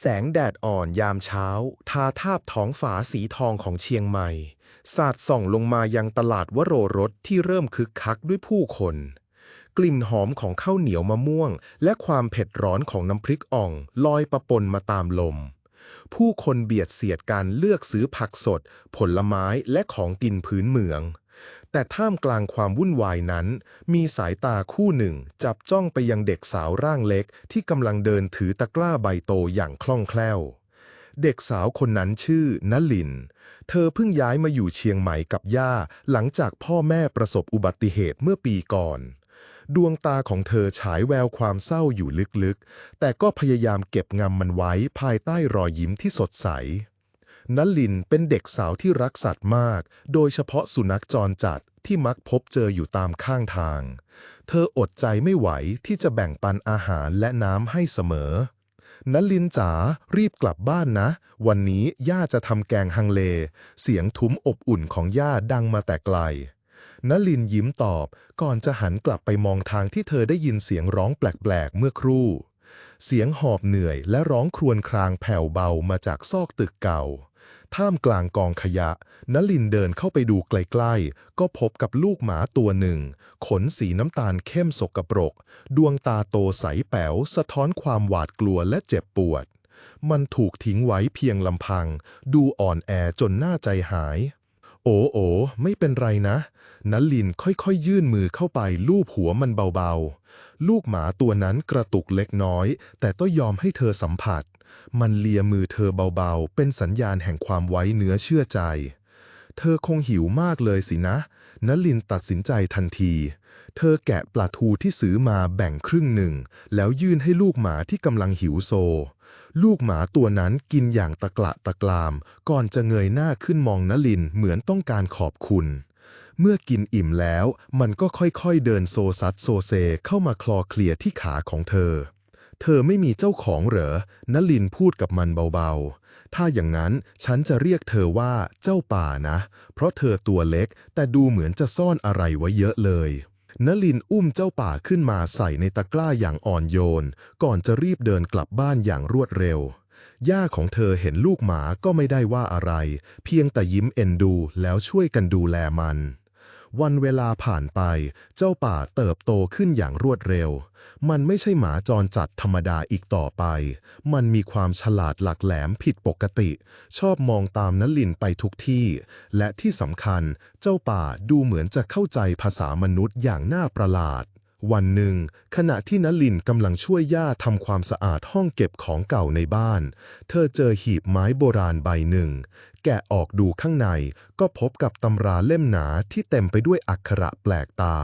แสงแดดอ่อนยามเช้า ทาทาบท้องฝาสีทองของเชียงใหม่ สาดส่องลงมายังตลาดวโรรสที่เริ่มคึกคักด้วยผู้คน กลิ่นหอมของข้าวเหนียวมะม่วง และความเผ็ดร้อนของน้ำพริกอ่อง ลอยประปนมาตามลม ผู้คนเบียดเสียดกันเลือกซื้อผักสด ผลไม้และของกินพื้นเมือง แต่ท่ามกลางความวุ่นวายนั้น มีสายตาคู่หนึ่งจับจ้องไปยังเด็กสาวร่างเล็กที่กำลังเดินถือตะกร้าใบโตอย่างคล่องแคล่ว เด็กสาวคนนั้นชื่อนลิน เธอเพิ่งย้ายมาอยู่เชียงใหม่กับย่า หลังจากพ่อแม่ประสบอุบัติเหตุเมื่อปีก่อนดวงตาของเธอฉายแววความเศร้าอยู่ลึกๆ แต่ก็พยายามเก็บงำมันไว้ภายใต้รอยยิ้มที่สดใส นลินเป็นเด็กสาวที่รักสัตว์มาก โดยเฉพาะสุนัขจรจัดที่มักพบเจออยู่ตามข้างทาง เธออดใจไม่ไหวที่จะแบ่งปันอาหารและน้ำให้เสมอนลินจ๋ารีบกลับบ้านนะ วันนี้ย่าจะทำแกงฮังเล เสียงทุ้มอบอุ่นของย่าดังมาแต่ไกลนลินยิ้มตอบก่อนจะหันกลับไปมองทางที่เธอได้ยินเสียงร้องแปลกๆ เมื่อครู่ เสียงหอบเหนื่อยและร้องครวญครางแผ่วเบามาจากซอกตึกเก่า ท่ามกลางกองขยะนลินเดินเข้าไปดูใกล้ๆ ก็พบกับลูกหมาตัวหนึ่ง ขนสีน้ำตาลเข้มสกปรก ดวงตาโตใสแป๋ว สะท้อนความหวาดกลัวและเจ็บปวด มันถูกทิ้งไว้เพียงลำพัง ดูอ่อนแอจนหน่าใจหาย โอ้โอไม่เป็นไรนะนลลินค่อยๆยื่นมือเข้าไปลูบหัวมันเบาๆ ลูกหมาตัวนั้นกระตุกเล็กน้อย แต่ต้องยอมให้เธอสัมผัส มันเลียมือเธอเบาๆ เป็นสัญญาณแห่งความไว้เนื้อเชื่อใจ เธอคงหิวมากเลยสินะนลินตัดสินใจทันที เธอแกะปลาทูที่ซื้อมาแบ่งครึ่งหนึ่ง แล้วยื่นให้ลูกหมาที่กำลังหิวโซ ลูกหมาตัวนั้นกินอย่างตะกละตะกราม ก่อนจะเงยหน้าขึ้นมองนลินเหมือนต้องการขอบคุณ เมื่อกินอิ่มแล้ว มันก็ค่อยๆเดินโซซัดโซเซเข้ามาคลอเคลียที่ขาของเธอ เธอไม่มีเจ้าของเหรอนลินพูดกับมันเบาๆ ถ้าอย่างนั้นฉันจะเรียกเธอว่าเจ้าป่านะ เพราะเธอตัวเล็กแต่ดูเหมือนจะซ่อนอะไรไว้เยอะเลยนลินอุ้มเจ้าป่าขึ้นมาใส่ในตะกร้าอย่างอ่อนโยน ก่อนจะรีบเดินกลับบ้านอย่างรวดเร็ว ย่าของเธอเห็นลูกหมาก็ไม่ได้ว่าอะไร เพียงแต่ยิ้มเอ็นดูแล้วช่วยกันดูแลมัน วันเวลาผ่านไป เจ้าป่าเติบโตขึ้นอย่างรวดเร็ว มันไม่ใช่หมาจรจัดธรรมดาอีกต่อไป มันมีความฉลาดหลักแหลมผิดปกติ ชอบมองตามนลินไปทุกที่ และที่สำคัญ เจ้าป่าดูเหมือนจะเข้าใจภาษามนุษย์อย่างน่าประหลาด วันหนึ่ง ขณะที่นลินกำลังช่วยย่าทำความสะอาดห้องเก็บของเก่าในบ้าน เธอเจอหีบไม้โบราณใบหนึ่ง แกะออกดูข้างในก็พบกับตำราเล่มหนาที่เต็มไปด้วยอักขระแปลกตา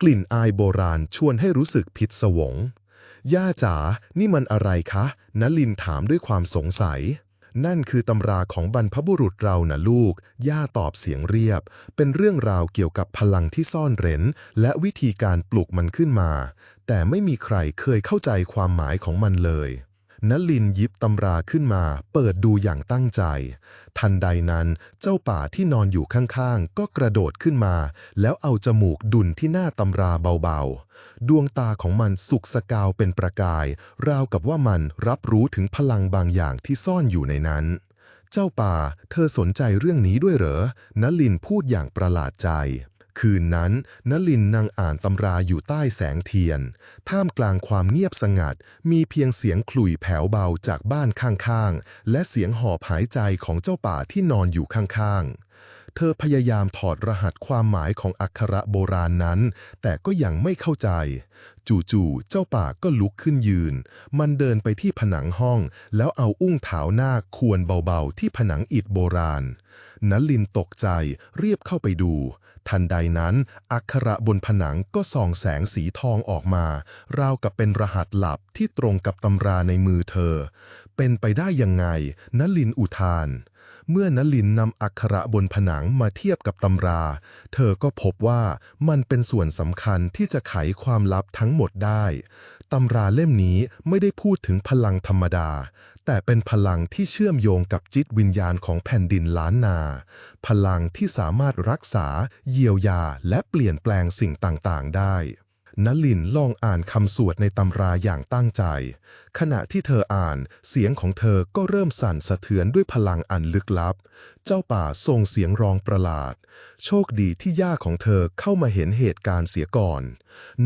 กลิ่นอายโบราณชวนให้รู้สึกพิศวง ย่าจ๋านี่มันอะไรคะนลินถามด้วยความสงสัย นั่นคือตำราของบรรพบุรุษเรานะลูก ย่าตอบเสียงเรียบ เป็นเรื่องราวเกี่ยวกับพลังที่ซ่อนเร้น และวิธีการปลุกมันขึ้นมา แต่ไม่มีใครเคยเข้าใจความหมายของมันเลย นลินยิบตำราขึ้นมา เปิดดูอย่างตั้งใจ ทันใดนั้นเจ้าป่าที่นอนอยู่ข้างๆ ก็กระโดดขึ้นมา แล้วเอาจมูกดุนที่หน้าตำราเบาๆ ดวงตาของมันสุกสกาวเป็นประกาย ราวกับว่ามันรับรู้ถึงพลังบางอย่างที่ซ่อนอยู่ในนั้น เจ้าป่า เธอสนใจเรื่องนี้ด้วยเหรอนลินพูดอย่างประหลาดใจ คืนนั้นนลินนั่งอ่านตำราอยู่ใต้แสงเทียน ท่ามกลางความเงียบสงัด มีเพียงเสียงขลุ่ยแผ่วเบาจากบ้านข้างๆ และเสียงหอบหายใจของเจ้าป่าที่นอนอยู่ข้างๆ เธอพยายามถอดรหัสความหมายของอักขระโบราณนั้น แต่ก็ยังไม่เข้าใจ จู่ๆ เจ้าป่าก็ลุกขึ้นยืน มันเดินไปที่ผนังห้อง แล้วเอาอุ้งเท้าหน้าควรเบาๆ ที่ผนังอิฐโบราณนลินตกใจเรียบเข้าไปดู ทันใดนั้น อักขระบนผนังก็ส่องแสงสีทองออกมา ราวกับเป็นรหัสลับที่ตรงกับตำราในมือเธอ เป็นไปได้ยังไงนลินอุทาน เมื่อนลินนำอักขระบนผนังมาเทียบกับตำรา เธอก็พบว่ามันเป็นส่วนสำคัญที่จะไขความลับทั้งหมดได้ ตำราเล่มนี้ไม่ได้พูดถึงพลังธรรมดา แต่เป็นพลังที่เชื่อมโยงกับจิตวิญญาณของแผ่นดินล้านนา พลังที่สามารถรักษา เยียวยาและเปลี่ยนแปลงสิ่งต่าง ๆ ได้ นลินลองอ่านคำสวดในตำราอย่างตั้งใจ ขณะที่เธออ่าน เสียงของเธอก็เริ่มสั่นสะเทือนด้วยพลังอันลึกลับ เจ้าป่าส่งเสียงร้องประหลาด โชคดีที่ย่าของเธอเข้ามาเห็นเหตุการณ์เสียก่อน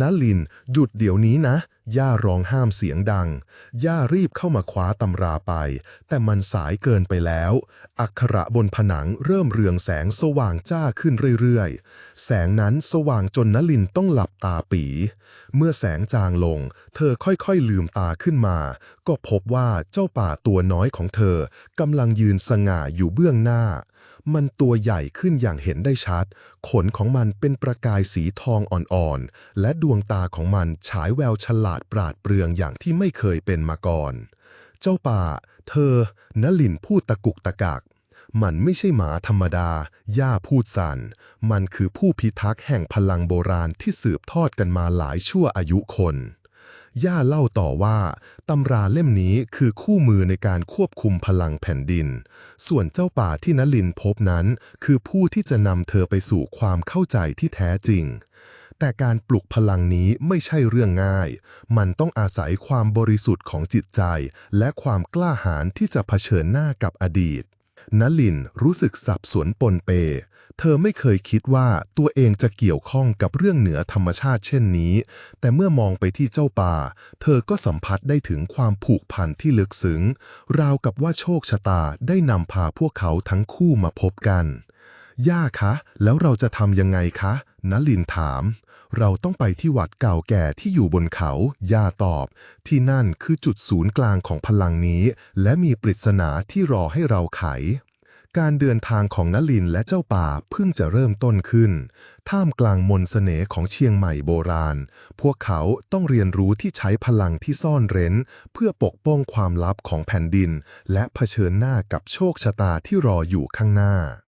นลินหยุดเดี๋ยวนี้นะ ย่าร้องห้ามเสียงดัง ย่ารีบเข้ามาคว้าตำราไป แต่มันสายเกินไปแล้ว อักขระบนผนังเริ่มเรืองแสงสว่างจ้าขึ้นเรื่อยๆ แสงนั้นสว่างจนนลินต้องหลับตาปี เมื่อแสงจางลง เธอค่อยๆลืมตาขึ้นมา ก็พบว่าเจ้าป่าตัวน้อยของเธอกำลังยืนสง่าอยู่เบื้องหน้า มันตัวใหญ่ขึ้นอย่างเห็นได้ชัด ขนของมันเป็นประกายสีทองอ่อนๆ และดวงตาของมันฉายแววฉลาดปราดเปรื่องอย่างที่ไม่เคยเป็นมาก่อน เจ้าป่า เธอนลินพูดตะกุกตะกัก มันไม่ใช่หมาธรรมดา ย่าพูดสันมันคือผู้พิทักษ์แห่งพลังโบราณที่สืบทอดกันมาหลายชั่วอายุคน ย่าเล่าต่อว่า ตำราเล่มนี้คือคู่มือในการควบคุมพลังแผ่นดิน ส่วนเจ้าป่าที่นลินพบนั้น คือผู้ที่จะนำเธอไปสู่ความเข้าใจที่แท้จริงแต่การปลุกพลังนี้ไม่ใช่เรื่องง่าย มันต้องอาศัยความบริสุทธิ์ของจิตใจ และความกล้าหาญที่จะเผชิญหน้ากับอดีต นลินรู้สึกสับสนปนเป เธอไม่เคยคิดว่าตัวเองจะเกี่ยวข้องกับเรื่องเหนือธรรมชาติเช่นนี้ แต่เมื่อมองไปที่เจ้าป่า เธอก็สัมผัสได้ถึงความผูกพันที่ลึกซึ้ง ราวกับว่าโชคชะตาได้นำพาพวกเขาทั้งคู่มาพบกัน ย่าคะ แล้วเราจะทำยังไงคะ นลินถาม เราต้องไปที่วัดเก่าแก่ที่อยู่บนเขาย่าตอบ ที่นั่นคือจุดศูนย์กลางของพลังนี้ และมีปริศนาที่รอให้เราไข การเดินทางของนลินและเจ้าป่าเพิ่งจะเริ่มต้นขึ้น ท่ามกลางมนสเสน่ห์ของเชียงใหม่โบราณ พวกเขาต้องเรียนรู้ที่ใช้พลังที่ซ่อนเร้น เพื่อปกป้องความลับของแผ่นดิน และเผชิญหน้ากับโชคชะตาที่รออยู่ข้างหน้า